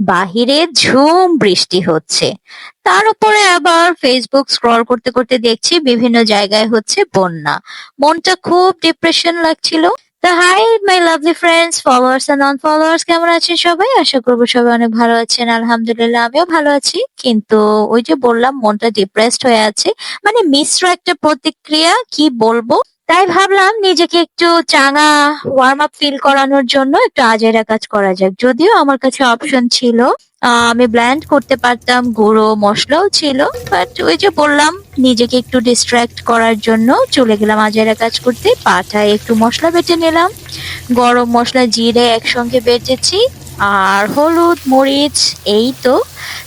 বাহিরে ঝুম বৃষ্টি হচ্ছে। তার উপরে আবার ফেসবুক স্ক্রল করতে করতে দেখছি বিভিন্ন জায়গায় হচ্ছে বন্যা। মনটা খুব ডিপ্রেশন লাগছিল। তা hi my lovely friends followers and non followers কেমন আছেন সবাই? আশা করব সবাই অনেক ভালো আছেন। আলহামদুলিল্লাহ, আমিও ভালো আছি। কিন্তু ওই যে বললাম, মনটা ডিপ্রেসড হয়ে আছে। মানে মিশ্র একটা প্রতিক্রিয়া, কি বলব? তাই ভাবলাম, নিজেকে একটু চাঙা ওয়ার্ম আপ ফিল করানোর জন্য একটু আজেরা কাজ করা যাক। যদিও আমার কাছে অপশন ছিল আমি ব্ল্যান্ড করতে পারতাম, গুঁড়ো, মশলাও ছিল বাট ওই যে বললাম নিজেকে একটু ডিস্ট্র্যাক্ট করার জন্য চলে গেলাম আজেরা কাজ করতে। পাঠায় একটু মশলা বেটে নিলাম। গরম মশলা, জিরে একসঙ্গে বেটেছি। আর হলুদ, মরিচ, এই তো।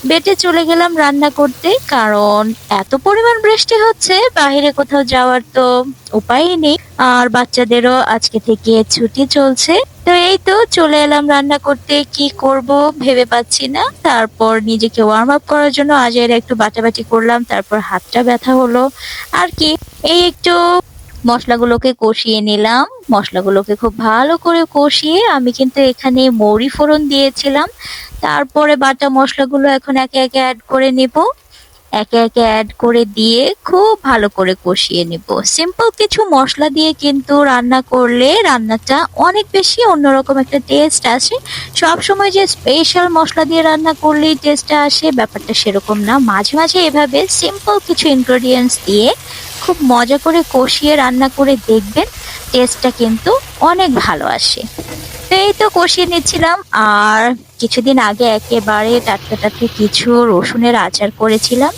বেটে চলে গেলাম রান্না করতে, কারণ এত পরিমাণ বৃষ্টি হচ্ছে, বাইরে কোথাও যাওয়ার তো উপায়ই নেই। আর বাচ্চাদেরও আজকে থেকে ছুটি চলছে। তো এই তো চলে এলাম রান্না করতে। কি করব ভেবে পাচ্ছি না। তারপর নিজেকে ওয়ার্ম আপ করার জন্য আজের একটু বাটাবাটি করলাম, তারপর হাতটা ব্যথা হলো। আর কি, এই একটু মশলাগুলোকে কষিয়ে নিলাম। মশলাগুলোকে খুব ভালো করে কষিয়ে আমি কিন্তু এখানে মৌরি ফোড়ন দিয়েছিলাম। তারপরে বাটা মশলাগুলো এখন একে একে অ্যাড করে নিব। একে একে অ্যাড করে দিয়ে খুব ভালো করে কষিয়ে নিব। সিম্পল কিছু মশলা দিয়ে কিন্তু রান্না করলে রান্নাটা অনেক বেশি অন্যরকম একটা টেস্ট আসে। সব সময় যে স্পেশাল মশলা দিয়ে রান্না করলেই টেস্টটা আসে, ব্যাপারটা সেরকম না। মাঝে মাঝে এভাবে সিম্পল কিছু ইনগ্রেডিয়েন্টস দিয়ে খুব মজা করে কষিয়ে রান্না করে দেখবেন, টেস্টটা কিন্তু অনেক ভালো আসে। তো এই তো কষিয়ে নিচ্ছিলাম, আর কিছুদিন আগে একেবারে টাটকা টাটকা কিছু রসুনের আচার করেছিলাম,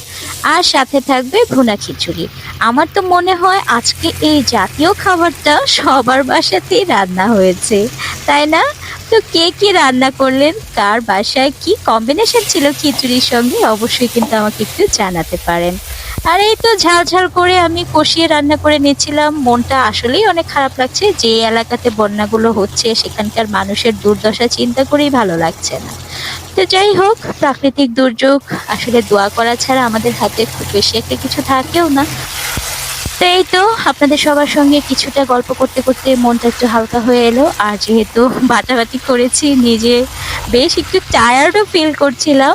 আর সাথে থাকবে ভুনা খিচুড়ি। আমার তো মনে হয় আজকে এই জাতীয় খাবারটা সবার বাসাতেই রান্না হয়েছে, তাই না? তো কে কি রান্না করলেন? কার বাসায় কি কম্বিনেশন ছিল খিচুড়ির সঙ্গে? অবশ্যই কিন্তু আমাকে একটু জানাতে পারেন। আর এই তো ঝাল ঝাল করে আমি কষিয়ে রান্না করে নিয়েছিলাম। মনটা আসলেই অনেক খারাপ লাগছে। যে এলাকাতে বন্যাগুলো হচ্ছে, সেখানকার মানুষের দুর্দশা চিন্তা করেই ভালো লাগছে না। তো যাই হোক, প্রাকৃতিক দুর্যোগ, আসলে দোয়া করা ছাড়া আমাদের হাতে খুব বেশি একটা কিছু থাকেও না। তো এই তো আপনাদের সবার সঙ্গে কিছুটা গল্প করতে করতে মনটা একটু হালকা হয়ে এলো। আর যেহেতু বাটাবাটি করেছি, নিজে বেশ একটু টায়ার্ডও ফিল করছিলাম।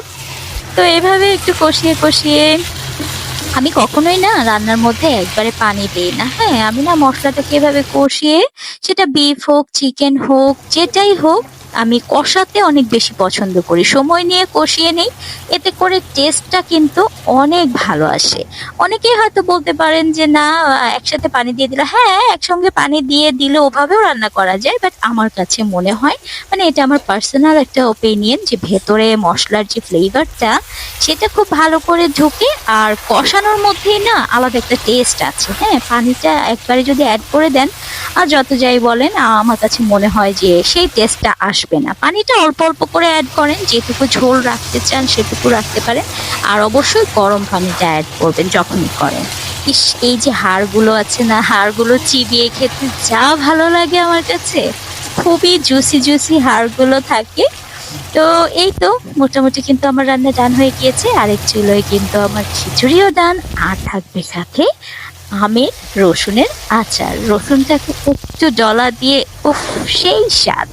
তো এভাবে একটু কষিয়ে কষিয়ে আমি কখনোই না রান্নার মধ্যে একবারে পানি দিই না। হ্যাঁ আমি না মশলাটাকে এভাবে কষিয়ে সেটা বিফ হোক চিকেন হোক, যেটাই হোক আমি কষাতে অনেক বেশি পছন্দ করি। সময় নিয়ে কষিয়ে নেই, এতে করে টেস্টটা কিন্তু অনেক ভালো আসে। অনেকেই হয়তো বলতে পারেন যে, না, একসাথে পানি দিয়ে দিলে হ্যাঁ একসঙ্গে পানি দিয়ে দিলে ওভাবেও রান্না করা যায় বাট আমার কাছে মনে হয় মানে এটা আমার পার্সোনাল একটা ওপিনিয়ন যে, ভেতরে মশলার যে ফ্লেভারটা সেটা খুব ভালো করে ঢুকে আর কষানোর মধ্যেই না আলাদা একটা টেস্ট আছে। হ্যাঁ পানিটা একবারে যদি অ্যাড করে দেন আর যত যাই বলেন আমার কাছে মনে হয় যে সেই টেস্টটা আসবে না। পানিটা অল্প অল্প করে অ্যাড করেন, যেটুকু ঝোল রাখতে চান সেটুকু রাখতে পারেন, আর অবশ্যই গরম পানিটা অ্যাড করবেন যখনই করেন। ইস, এই যে হাড়গুলো আছে না, হাড়গুলো চিবিয়ে খেতে যা ভালো লাগে আমার কাছে। খুবই জুসি জুসি হাড়গুলো থাকে। তো এই তো, মোটামুটি কিন্তু আমার রান্না ডান হয়ে গিয়েছে। আরেক চুলোয় কিন্তু আমার খিচুড়িও ডান আর থাকবে সাথে আমের রসুনের আচার। রসুনটাকে একটু জলা দিয়ে উফ সেই স্বাদ।